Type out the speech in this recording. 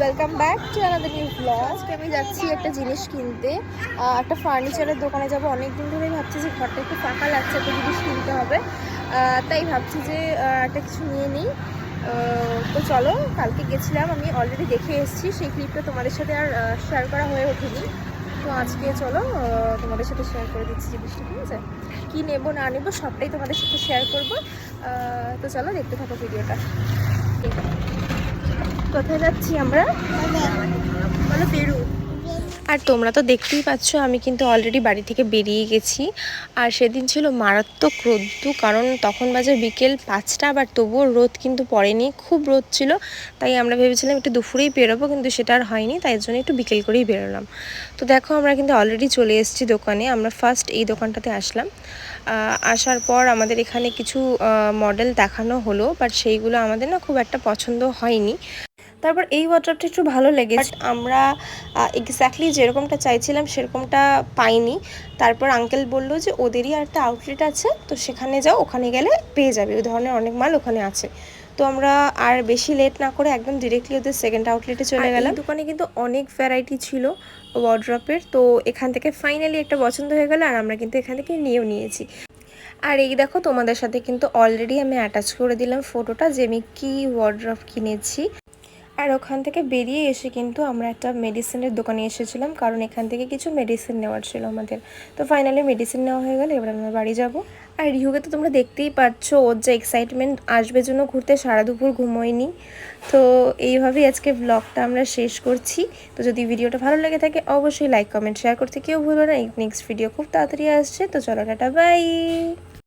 Welcome back to another new blog আজকে আমি যাচ্ছি একটা জিনিস কিনতে। একটা ফার্নিচারের দোকানে যাব। অনেক দিন ধরেই ভাবছি যে ঘরটা একটু ফাঁকা লাগছে, একটা জিনিস কিনতে হবে। তাই ভাবছি যে একটা কিছু নিয়ে নিই। তো চলো, কালকে গেছিলাম, আমি অলরেডি দেখে এসেছি। সেই ক্লিপটা তোমাদের সাথে আর শেয়ার করা হয়ে ওঠেনি। তো আজকে চলো তোমাদের সাথে শেয়ার করে দিচ্ছি জিনিসটা, ঠিক আছে? কী নেব, না নেব, সবটাই তোমাদের সাথে শেয়ার করব। তো চলো, দেখতে থাকো ভিডিওটা ঠিক আছে কোথায় যাচ্ছি আমরা? বলো, পেরু। আর তোমরা তো দেখতেই পাচ্ছ, আমি কিন্তু অলরেডি বাড়ি থেকে বেরিয়ে গেছি। আর সেদিন ছিল মারাত্মক রোদ্দু কারণ তখন বাজে বিকেল পাঁচটা, আবার তবুও রোদ কিন্তু পড়েনি, খুব রোদ ছিল। তাই আমরা ভেবেছিলাম একটু দুপুরেই বেরোবো, কিন্তু সেটা আর হয়নি, তাই জন্য একটু বিকেল করেই বেরোলাম। তো দেখো, আমরা কিন্তু অলরেডি চলে এসেছি দোকানে, আমরা ফার্স্ট এই দোকানটাতে আসলাম। আসার পর আমাদের এখানে কিছু মডেল দেখানো হলো বাট সেইগুলো আমাদের না খুব একটা পছন্দ হয়নি। তারপর এই ওয়াটারটা একটু ভালো লেগেছে। আমরা এক্স্যাক্টলি যেরকমটা চাইছিলাম সেরকমটা পাইনি। তারপর আঙ্কেল বলল যে ওদেরই আর একটা আউটলেট আছে তো সেখানে যাও ওখানে গেলে পেয়ে যাবে। ওই ধরনের অনেক মাল ওখানে আছে। তো আমরা আর বেশি লেট না করে একদম ডিরেক্টলি ওদের সেকেন্ড আউটলেটে চলে গেলাম। দোকানে কিন্তু অনেক ভ্যারাইটি ছিল ওয়ার্ড্রপের তো এখান থেকে ফাইনালি একটা পছন্দ হয়ে গেল আর আমরা কিন্তু এখান থেকে নিয়েও নিয়েছি। আর এই দেখো তোমাদের সাথে কিন্তু অলরেডি আমি অ্যাটাচ করে দিলাম ফটোটা যে আমি কী ওয়ার্ড্রপ কিনেছি। আর ওখান থেকে বেরিয়ে এসে কিন্তু আমরা একটা মেডিসিনের দোকানে এসেছিলাম, কারণ এখান থেকে কিছু মেডিসিন নেওয়ার ছিল আমাদের। তো ফাইনালি মেডিসিন নেওয়া হয়ে গেলে, এবার আমরা বাড়ি যাব। আর রিহুকে তো তোমরা দেখতেই পাচ্ছ, ওর যে এক্সাইটমেন্ট আসবে জন্য ঘুরতে, সারা দুপুর ঘুমোয়নি। তো এইভাবেই আজকে ব্লগটা আমরা শেষ করছি। তো যদি ভিডিওটা ভালো লেগে থাকে, অবশ্যই লাইক কমেন্ট শেয়ার করতে কেউ ভুলবে না। নেক্সট ভিডিও খুব তাড়াতাড়ি আসছে। তো চলো টাটা বাই